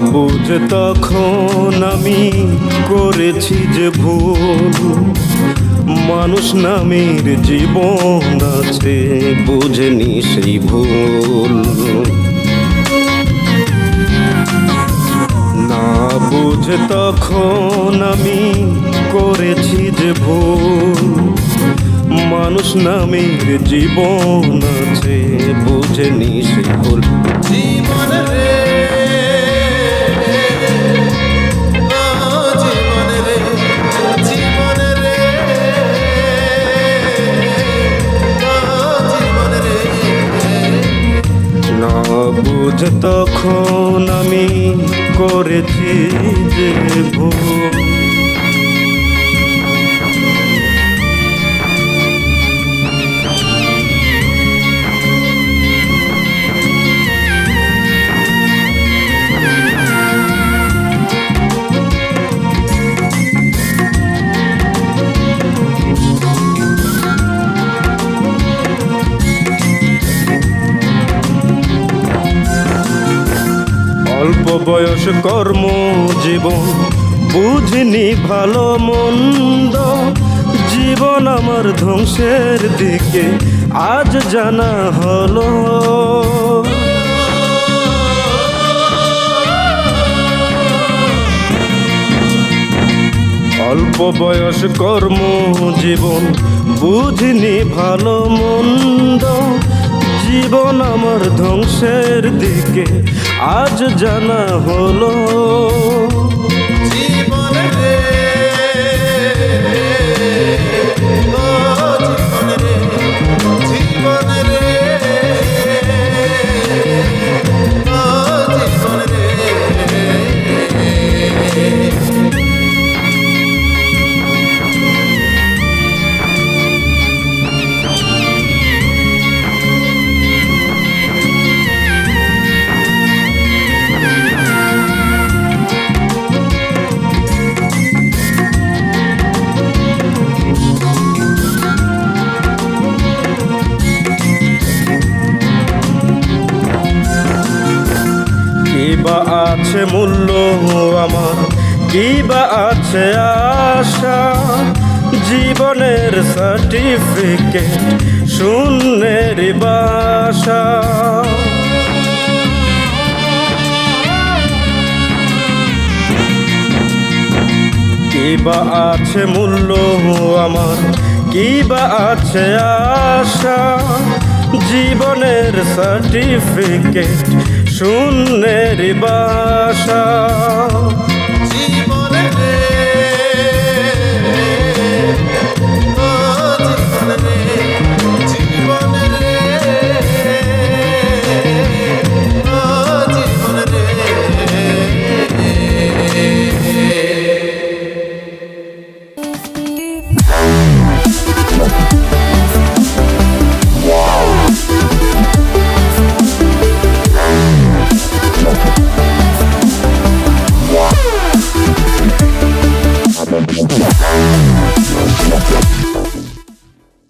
বুঝে তখন আমি করেছি যে ভুল। মানুষ নামের জীবন আছে, বুঝেনি সেই ভুল। না বুঝে তখন আমি করেছি যে ভুল। মানুষ নামের জীবন আছে, বুঝেনি সে ভুল। জীবন রে। বুঝে তখন আমি করেছি যে ভুল অল্প বয়স কর্ম জীবন। বুঝিনি ভালো মন্দ, জীবন আমার ধ্বংসের দিকে আজ জানা হলো। অল্প বয়স কর্ম জীবন, বুঝিনি ভালো মন্দ জীবন আমার ধ্বংসের দিকে আজ জানা হলো। আছে মূল্য আমার। কি বা আছে আশা? জীবনের সার্টিফিকেট শূন্যের বাসা। কি বা আছে মূল্য আমার? কি বা আছে আশা? জীবনের সার্টিফিকেট শূন্যের বাসা।